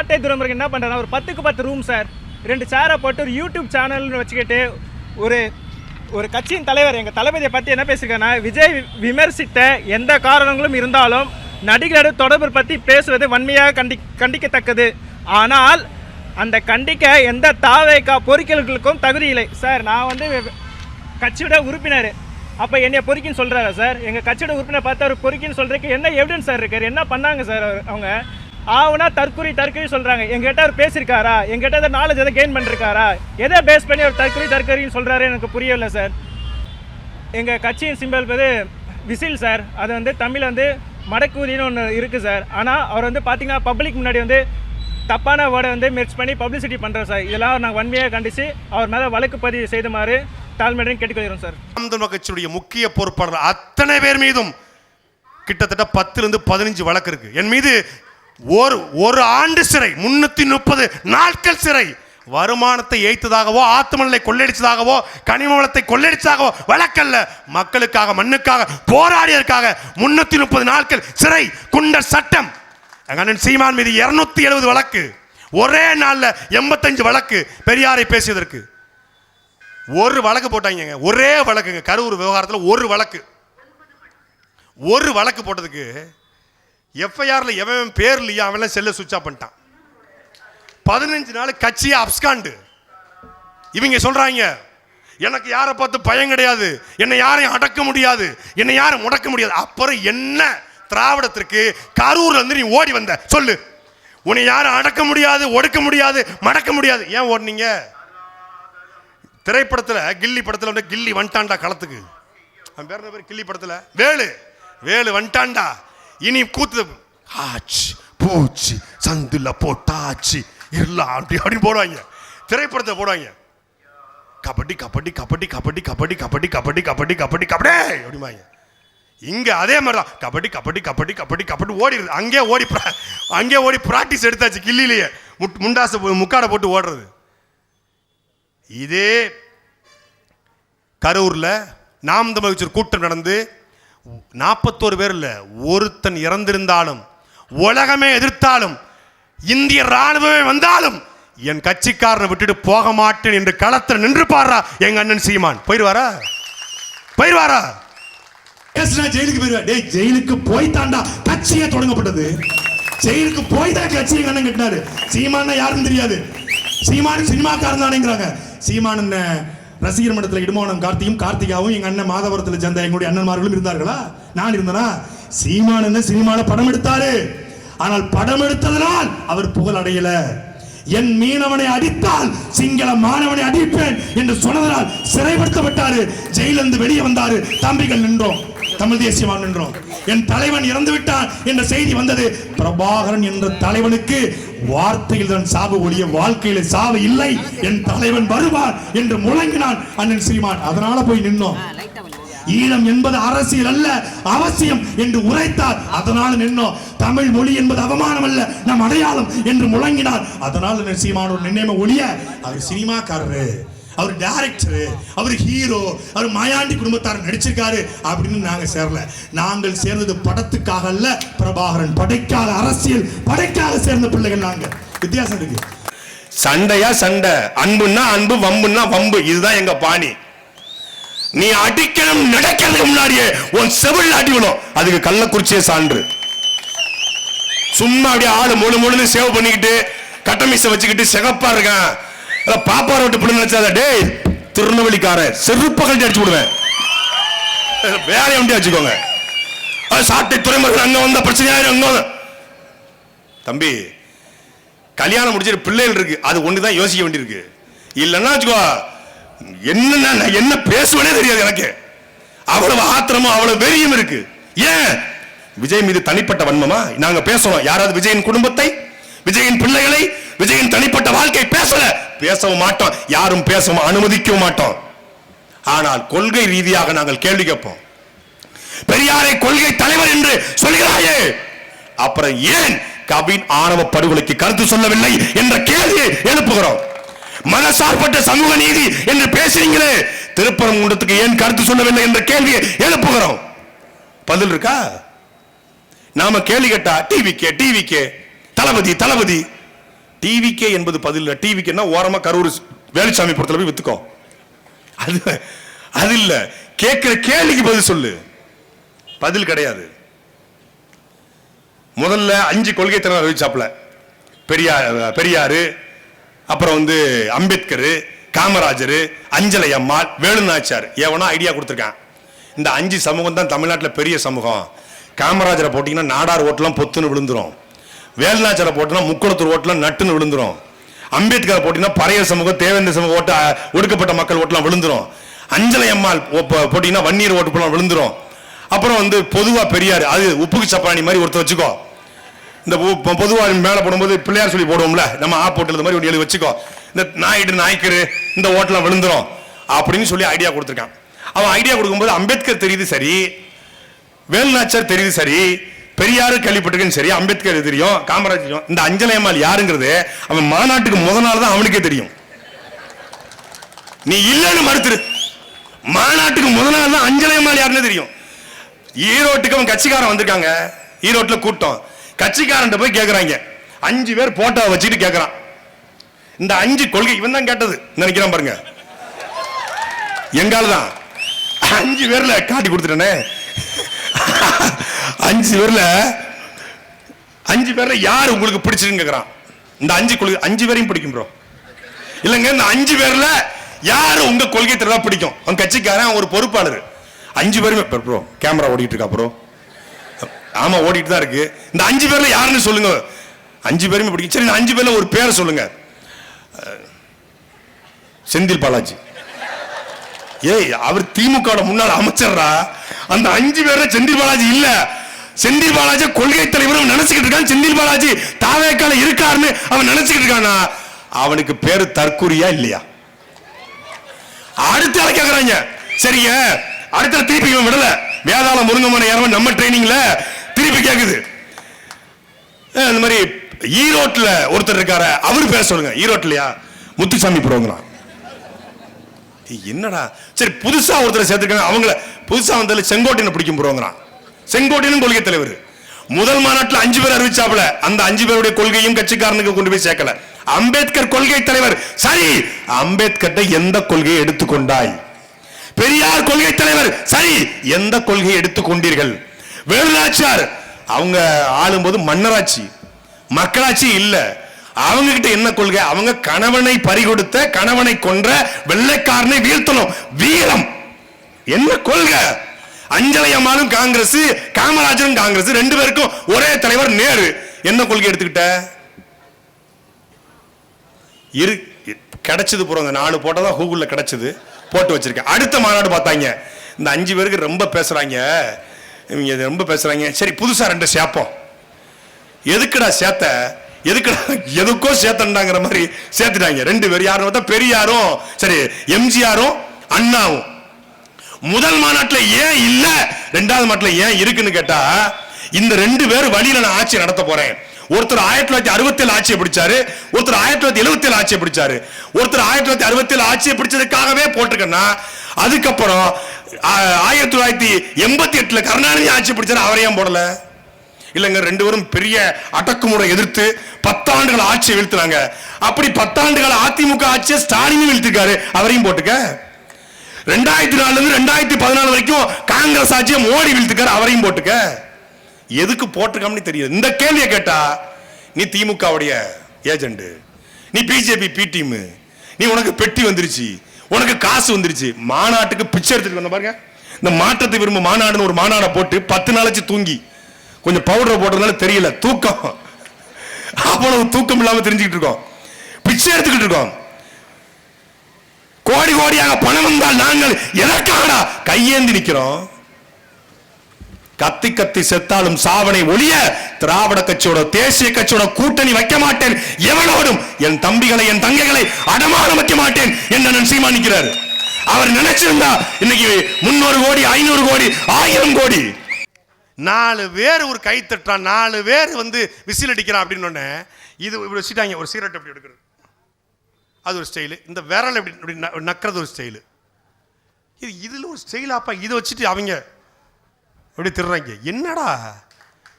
சாட்டை துறைமுருகன் என்ன பண்ணுறாரு ஒரு பத்துக்கு பத்து ரூம் சார் ரெண்டு சேரை போட்டு ஒரு யூடியூப் சேனல்னு வச்சுக்கிட்டு ஒரு ஒரு கட்சியின் தலைவர் எங்கள் தளபதியை பற்றி என்ன பேசியிருக்காருன்னா விஜய் விமர்சித்த எந்த காரணங்களும் இருந்தாலும் நடிகரோட தொடர்பு பற்றி பேசுவது வன்மையாக கண்டி கண்டிக்கத்தக்கது. ஆனால் அந்த கண்டிக்க எந்த தாவேக்கா பொறிக்கல்களுக்கும் தகுதி இல்லை. சார் நான் வந்து கட்சியோட உறுப்பினர். அப்போ என்னை பொறுக்கின்னு சொல்கிறாரா சார் எங்கள் கட்சியோட உறுப்பினர் பார்த்து அவர் பொறுக்கின்னு சொல்கிறதுக்கு என்ன எவிடன்ஸ் சார் இருக்கார் என்ன பண்ணாங்க சார் அவர்- அவங்க? ஆவுனா தற்குறி தற்கொலை சொல்கிறாங்க எங்கிட்ட அவர் பேசியிருக்காரா? எங்கிட்ட ஏதாவது நாலேஜ் எதை கெயின் பண்ணிருக்காரா? எதை பேஸ் பண்ணி அவர் தற்குறி தற்கொலைன்னு சொல்கிறாரு எனக்கு புரியல சார் எங்கள் கட்சியின் சிம்பல் வந்து விசில் சார் அது வந்து தமிழ் வந்து மடக்கூதின்னு ஒன்று இருக்குது சார் ஆனால் அவர் வந்து பார்த்தீங்கன்னா பப்ளிக் முன்னாடி வந்து தப்பான வேர்டை வந்து மிக்ஸ் பண்ணி பப்ளிசிட்டி பண்ணுறோம் சார் இதெல்லாம் நாங்கள் வன்மையாக கண்டித்து அவர் மேலே வழக்கு பதிவு செய்துமாறு தாழ்மையுடன் கேட்டுக்கொள்கிறோம் சார் நாம் கட்சியுடைய முக்கிய பொறுப்பாளர் அத்தனை பேர் மீதும் கிட்டத்தட்ட பத்துலேருந்து பதினஞ்சு வழக்கு இருக்குது என் மீது ஒரு ஒரு ஆண்டு சிறை முன்னூத்தி முப்பது நாட்கள் சிறை. வருமானத்தை ஏய்த்ததாகவோ ஆத்துமணலை கொள்ளடிச்சதாகவோ கனிம வளத்தை கொள்ளடிச்சதாகவோ வழக்கல்ல. மக்களுக்காக மண்ணுக்காக போராடியதற்காக முன்னூத்தி முப்பது நாட்கள் சிறை குண்டர் சட்டம். அண்ணன் சீமான் மீது இருநூத்தி எழுபது வழக்கு. ஒரே நாள்ல எண்பத்தஞ்சு வழக்கு பெரியாரை பேசியதற்கு. ஒரு வழக்கு போட்டாங்க ஒரே வழக்குங்க. கரூர் விவகாரத்தில் ஒரு வழக்கு. ஒரு வழக்கு போட்டதுக்கு எஃப்ஐஆரில் எவன் பேர் இல்லையா அவன் செல்ல சுவிட்ச் ஆஃப் பண்ணிட்டான். பதினஞ்சு நாள் கட்சியை அப்ஸ்காண்டு. இவங்க சொல்கிறாங்க எனக்கு யாரை பார்த்து பயம் கிடையாது. என்னை யாரையும் அடக்க முடியாது. என்னை யாரும் முடக்க முடியாது. அப்புறம் என்ன திராவிடத்திற்கு கரூரில் வந்து நீ ஓடி வந்த? சொல்லு. உன்னை யாரும் அடக்க முடியாது ஒடுக்க முடியாது மடக்க முடியாது. ஏன் ஓடுனீங்க? திரைப்படத்தில் கில்லி படத்தில் வந்து கில்லி வந்துட்டான்டா களத்துக்கு. அவன் பேர் பேர்? கில்லி படத்தில். வேலு. வேலு வந்துட்டான்டா. இனி கூத்து ஆச்சு பூச்சி சந்துல போட்டாச்சு எல்லாம் அப்படி அப்படின்னு போடுவாங்க திரைப்படத்தை போடுவாங்க கபடி கபடி கபடி கபடி கபடி கபடி கபடி கபடி கபடி கபடி அப்படிம்பாங்க இங்க அதே மாதிரி தான் கபடி கபடி கபடி கபடி கபடி ஓடிடுது அங்கே ஓடி pra- அங்கே ஓடி ப்ராக்டிஸ் எடுத்தாச்சு கில்லிலேயே முட் முண்டாசை போ- முக்காடை போட்டு ஓடுறது இதே கரூர்ல நாம் தமிழ் கூட்டம் நடந்து நாற்பத்தோரு பேர் இல்லை ஒருத்தன் இறந்திருந்தாலும் உலகமே எதிர்த்தாலும் இந்திய ராணுவமே வந்தாலும் என் கட்சிக்காரனை விட்டுட்டு போக மாட்டேன் என்று களத்தில் நின்று பாடுறா எங்க அண்ணன் சீமான். போயிடுவாரா போயிடுவாரா பேசுனா ஜெயிலுக்கு போயிருவா. டேய் ஜெயிலுக்கு போய் தாண்டா கட்சியே தொடங்கப்பட்டது. ஜெயிலுக்கு போய் தான் கட்சியை கண்ணன் கட்டினாரு. சீமான் யாருன்னு தெரியாது. சீமானு சினிமாக்காரன் தானேங்கிறாங்க. சீமான் என்ன ரசிகர் மன்றத்தில் இடுமோனம் கார்த்தியும் கார்த்திகாவும் எங்கள் அண்ணன் மாதவரத்தில் சேர்ந்த எங்களுடைய அண்ணன்மார்களும் இருந்தார்களா? நான் இருந்தனா? சீமான் என்ன சினிமாவில் படம் எடுத்தாரு. ஆனால் படம் எடுத்ததனால் அவர் புகழ் அடையல. என் மீனவனை அடித்தால் சிங்கள மாணவனை அடிப்பேன் என்று சொன்னதனால் சிறைப்படுத்தப்பட்டாரு. ஜெயிலிருந்து வெளியே வந்தாரு. தம்பிகள் நின்றோம். தமிழ் தேசியமாக நின்றோம். என் தலைவன் இறந்து விட்டான். என்ற செய்தி வந்தது. பிரபாகரன் என்ற தலைவனுக்கு வார்த்தையில் தான் சாவு ஒழிய வாழ்க்கையில சாவு இல்லை. என் தலைவன் வருவார் என்று முழங்கினான் அண்ணன் சீமான். அதனால போய் நின்னோம். ஈழம் என்பது அரசியல் அல்ல அவசியம் என்று உரைத்தார். அதனால நின்னோம். தமிழ் மொழி என்பது அவமானம் அல்ல நம் அடையாளம் என்று முழங்கினார். அதனால சீமானோட நினைவு நினைமை ஒழிய அவர் சினிமாக்காரரு. அவர் டேரக்டர் அவர் ஹீரோ அவர் மாயாண்டி குடும்பத்தார் நடிச்சிருக்காரு அப்படின்னு நாங்க சேரல. நாங்கள் சேர்ந்தது படத்துக்காக அல்ல பிரபாகரன். படைக்காக அரசியல் படைக்காக சேர்ந்த பிள்ளைகள் நாங்க. வித்தியாசம் இருக்கு. சண்டையா சண்டை. அன்புன்னா அன்பு வம்புன்னா வம்பு. இதுதான் எங்க பாணி. நீ அடிக்கணும் நடக்கிறதுக்கு முன்னாடியே உன் செவில் அடி அதுக்கு கள்ளக்குறிச்சியே சான்று. சும்மா அப்படியே ஆளு முழு முழுன்னு சேவ் பண்ணிக்கிட்டு கட்டமிசை வச்சுக்கிட்டு சிகப்பா இருக்கான். பாப்பார விட்டு பிள்ளை நினைச்சாத. டேய் திருநெல்வேலிக்கார செருப்ப கழட்டி அடிச்சு விடுவேன். வேலையை வண்டி வச்சுக்கோங்க. அது சாட்டை துறைமுருகன் அங்க வந்த பிரச்சனையாயிரும் அங்க வந்த தம்பி கல்யாணம் முடிச்சிட்டு பிள்ளைகள் இருக்கு. அது ஒன்று தான் யோசிக்க வேண்டியிருக்கு. இல்லைன்னா வச்சுக்கோ என்ன நான் என்ன பேசுவனே தெரியாது எனக்கு. அவ்வளவு ஆத்திரமும் அவ்வளவு வெறியும் இருக்கு. ஏன்? விஜய் மீது தனிப்பட்ட வன்மமா? நாங்க பேசுறோம் யாராவது விஜயின் குடும்பத்தை விஜயின் பிள்ளைகளை விஜயின் தனிப்பட்ட வாழ்க்கை பேசல. பேசவும் மாட்டோம் யாரும் பேசவும் அனுமதிக்கவும் மாட்டோம். ஆனால் கொள்கை ரீதியாக நாங்கள் கேள்வி கேட்போம். பெரியாரை கொள்கை தலைவர் என்று சொல்கிறாயே. அப்புறம் ஏன் கவின் ஆணவ படுகொலைக்கு கருத்து சொல்லவில்லை என்ற கேள்வியை எழுப்புகிறோம். மனசார்பற்ற சமூக நீதி என்று பேசுறீங்களே திருப்பரங்குன்றத்துக்கு ஏன் கருத்து சொல்லவில்லை என்ற கேள்வியை எழுப்புகிறோம். பதில் இருக்கா? நாம கேள்வி கேட்டா TV K TV K Thalapathy Thalapathy டிவிக்கே என்பது பதில் இல்லை டிவிக்குன்னா ஓரமாக கரூர் வேலுச்சாமி படத்தில் போய் வித்துக்கோ. அது அது இல்லை. கேட்குற கேள்விக்கு பதில் சொல்லு. பதில் கிடையாது. முதல்ல அஞ்சு கொள்கை தலைவர் அறிவிச்சாப்ல பெரியார் பெரியாரு அப்புறம் வந்து அம்பேத்கர் காமராஜர் அஞ்சலை அம்மாள் வேலுநாச்சியார் எவனோ ஐடியா கொடுத்துருக்கான். இந்த அஞ்சு சமூகம் தான் தமிழ்நாட்டில் பெரிய சமூகம். காமராஜரை போட்டிங்கன்னா நாடார் ஓட்டெல்லாம் பொத்துன்னு விழுந்துரும். வேலுநாச்சியாரை போட்டினா முக்குளத்தூர் ஓட்டெல்லாம் நட்டுன்னு விழுந்துரும். அம்பேத்கரை போட்டிங்கன்னா பறைய சமூகம் தேவேந்திர சமூக ஓட்ட ஒடுக்கப்பட்ட மக்கள் ஓட்டெல்லாம் விழுந்துரும். அஞ்சலை அம்மாள் போட்டிங்கன்னா வன்னியர் ஓட்டு போலாம் விழுந்துரும். அப்புறம் வந்து பொதுவாக பெரியார் அது உப்புக்கு சப்பாணி மாதிரி ஒருத்தர் வச்சுக்கோ. இந்த பொ- மேலே போடும்போது பிள்ளையார் சொல்லி போடுவோம்ல நம்ம ஆ போட்டு மாதிரி ஒன்று எழுதி வச்சுக்கோ. இந்த நாயுடு நாய்க்கரு இந்த ஓட்டெல்லாம் விழுந்துரும். அப்படின்னு சொல்லி ஐடியா கொடுத்துருக்கான். அவன் ஐடியா கொடுக்கும்போது அம்பேத்கர் தெரியுது சரி வேல்நாச்சர் தெரியுது சரி பெரியாரு கேள்விப்பட்டிருக்கேன்னு சரி அம்பேத்கர் தெரியும்? காமராஜ் தெரியும். இந்த அஞ்சலையம்மாள் யாருங்கிறது? அவன் மாநாட்டுக்கு முத நாள் தான் அவனுக்கே தெரியும். நீ இல்லைன்னு மறுத்துரு. மாநாட்டுக்கு முத நாள் தான் அஞ்சலை யாருன்னு தெரியும். ஈரோட்டுக்கு அவன் கட்சிக்காரன் வந்திருக்காங்க. ஈரோட்டில் கூட்டம். கட்சிக்காரன் போய் கேட்குறாங்க அஞ்சு பேர் போட்டோ வச்சுட்டு கேட்குறான் இந்த அஞ்சு கொள்கை இவன் தான் கேட்டது. நினைக்கிறான் பாருங்க. எங்கால தான் அஞ்சு பேர்ல காட்டி கொடுத்துட்டேனே. அஞ்சு பேர்ல அஞ்சு பேர்ல யார் உங்களுக்கு பிடிச்சிருன்னு கேட்குறான் இந்த அஞ்சு கொள்கை அஞ்சு பேரையும் பிடிக்கும் ப்ரோ இல்லைங்க இந்த அஞ்சு பேர்ல யார் உங்க கொள்கை தெரியா பிடிக்கும்? அவன் கட்சிக்காரன் ஒரு பொறுப்பாளர். அஞ்சு பேருமே ப்ரோ கேமரா ஓடிட்டு இருக்கா ப்ரோ ஆமா ஓடிட்டு தான் இருக்கு. இந்த அஞ்சு பேர்ல யாருன்னு சொல்லுங்க. அஞ்சு பேருமே பிடிக்கும். சரி இந்த அஞ்சு பேர்ல ஒரு பேரை சொல்லுங்க. செந்தில் பாலாஜி. ஏய் அவர் திமுக முன்னாள் அமைச்சர்ரா? அந்த அஞ்சு பேர்ல செந்தில் பாலாஜி இல்ல. செந்தில் பாலாஜி கொள்கை தலைவரும் நினைச்சுக்கிட்டு இருக்கான். செந்தில் பாலாஜி தாவேக்கால இருக்காருன்னு அவன் நினைச்சுக்கிட்டு இருக்கானா? அவனுக்கு பேரு தற்கூரியா இல்லையா? அடுத்த ஆளை கேக்குறாங்க. சரிங்க. அடுத்த திருப்பி இவன் விடல. வேதாள முருங்கமனை யாரவன் நம்ம ட்ரைனிங்ல திருப்பி கேக்குது. இந்த மாதிரி ஈரோட்டில் ஒருத்தர் இருக்காரு. அவர் பேச சொல்லுங்க. ஈரோட்லையா முத்துசாமி ப்ரோங்கிறான் என்னடா? சரி புதுசா ஒருத்தர் சேர்த்துருக்காங்க. அவங்கள புதுசா வந்ததில் செங்கோட்டையனை பிடிக்கும் போறோங்கிறான் செங்கோட்டையனும் கொள்கை தலைவர். முதல் மாநாட்டுல அஞ்சு பேர் அறிவிச்சாப்ல அந்த அஞ்சு பேருடைய கொள்கையும் கட்சிக்காரனுக்கு கொண்டு போய் சேர்க்கல. அம்பேத்கர் கொள்கை தலைவர். சரி அம்பேத்கர்ட்ட எந்த கொள்கையை எடுத்துக்கொண்டாய் பெரியார் கொள்கை தலைவர். சரி எந்த கொள்கையை எடுத்துக்கொண்டீர்கள் வேலுநாச்சியார். அவங்க ஆளும்போது மன்னராட்சி. மக்களாட்சி இல்ல. அவங்க கிட்ட என்ன கொள்கை? அவங்க கணவனை பறிகொடுத்த கணவனை கொன்ற வெள்ளைக்காரனை வீழ்த்தணும். வீரம். என்ன கொள்கை? அஞ்சலை அம்மாளும் காங்கிரஸ் காமராஜரும் காங்கிரஸ் ரெண்டு பேருக்கும் ஒரே தலைவர் நேரு. என்ன கொள்கை எடுத்துக்கிட்ட? இரு கிடைச்சது போறவங்க நாலு போட்டதான் கூகுள்ல கிடைச்சது. போட்டு வச்சிருக்கேன். அடுத்த மாநாடு பார்த்தாங்க. இந்த அஞ்சு பேருக்கு ரொம்ப பேசுறாங்க. இவங்க ரொம்ப பேசுறாங்க. சரி புதுசா ரெண்டு சேர்ப்போம். எதுக்குடா சேர்த்த? எதுக்குடா? எதுக்கோ சேர்த்தண்டாங்கிற மாதிரி சேர்த்துட்டாங்க. ரெண்டு பேர் யாரும் பார்த்தா பெரியாரும் சரி எம்ஜிஆரும் அண்ணாவும். முதல் மாநாட்டில் ஏன் இல்ல? ரெண்டாவது மாநாட்டில் ஏன் இருக்குன்னு கேட்டா இந்த ரெண்டு பேர் வழியில நான் ஆட்சி நடத்த போறேன். ஒருத்தர் ஆயிரத்தி தொள்ளாயிரத்தி அறுபத்தி ஏழு ஆட்சியை பிடிச்சாரு ஒருத்தர் ஆயிரத்தி தொள்ளாயிரத்தி எழுபத்தி ஏழு ஆட்சியை பிடிச்சாரு. ஒருத்தர் ஆயிரத்தி தொள்ளாயிரத்தி அறுபத்தி ஏழு ஆட்சியை பிடிச்சதுக்காகவே போட்டிருக்கேன்னா அதுக்கப்புறம் ஆ- ஆயிரத்தி தொள்ளாயிரத்தி எண்பத்தி எட்டுல கருணாநிதி ஆட்சி பிடிச்சாரு அவரையும் போடல? இல்லைங்க ரெண்டு பேரும் பெரிய அடக்குமுறை எதிர்த்து பத்தாண்டுகள் ஆட்சியை வீழ்த்துறாங்க அப்படி பத்தாண்டுகள் அதிமுக ஆட்சியை ஸ்டாலினும் வீழ்த்திருக்காரு. அவரையும் போட்டுக்க. ரெண்டாயிரத்தி நாலுல இருந்து ரெண்டாயிரத்தி பதினாலு வரைக்கும் காங்கிரஸ் ஆட்சியை மோடி வீழ்த்துக்காரு அவரையும் போட்டுக்க. எதுக்கு போட்டிருக்காமனு தெரியாது. இந்த கேள்வியை கேட்டா நீ திமுகவுடைய ஏஜெண்ட் நீ பிஜேபி பி டீம் நீ உனக்கு பெட்டி வந்துருச்சு உனக்கு காசு வந்துருச்சு மாநாட்டுக்கு பிச்சை எடுத்துட்டு வந்த பாருங்க. இந்த மாற்றத்தை விரும்ப மாநாடுன்னு ஒரு மாநாடை போட்டு பத்து நாளைச்சு தூங்கி கொஞ்சம் பவுடர் போட்டதுனால தெரியல. தூக்கம். அவ்வளவு தூக்கம் இல்லாம தெரிஞ்சுக்கிட்டு இருக்கோம். பிச்சை எடுத்துக்கிட்டு இருக்கோம். கோடி கோடியாக பணம் வந்தால் நாங்கள் எதற்காகடா கையேந்தி நிக்கிறோம் கத்தி கத்தி செத்தாலும் சாவனை ஒழிய திராவிட கட்சியோட தேசிய கட்சியோட கூட்டணி வைக்க மாட்டேன். எவனோடும் என் தம்பிகளை என் தங்கைகளை அடமானம் வைக்க மாட்டேன் என்று நான் சீமா அவர் நினைச்சிருந்தா இன்னைக்கு முன்னூறு கோடி ஐநூறு கோடி ஆயிரம் கோடி நாலு பேர் ஒரு கை தட்டுறான் நாலு பேர் வந்து விசில் அடிக்கிறான் அப்படின்னு இது இப்படி வச்சுட்டாங்க ஒரு சிகரெட் அப்படி எடுக்கிறது. அது ஒரு ஸ்டைலு இந்த விரல் எப்படி இப்படி ந- நக்கிறது ஒரு ஸ்டைலு இது இதில் ஒரு ஸ்டைலாப்பா இதை வச்சுட்டு அவங்க அப்படி திருறாங்க. என்னடா?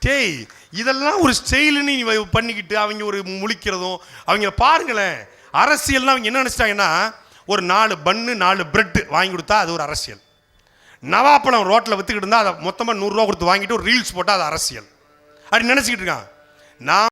டேய் இதெல்லாம் ஒரு ஸ்டைலுன்னு பண்ணிக்கிட்டு அவங்க ஒரு முழிக்கிறதும் அவங்க பாருங்களேன் அரசியல்னா அவங்க என்ன நினச்சிட்டாங்கன்னா ஒரு நாலு பன்னு நாலு பிரெட்டு வாங்கி கொடுத்தா அது ஒரு அரசியல். நவாப்பழம் ரோட்டில் விற்றுக்கிட்டு இருந்தால் அதை மொத்தமாக நூறுரூவா கொடுத்து வாங்கிட்டு ஒரு ரீல்ஸ் போட்டால் அது அரசியல். அப்படி நினச்சிக்கிட்டு இருக்கான். நான்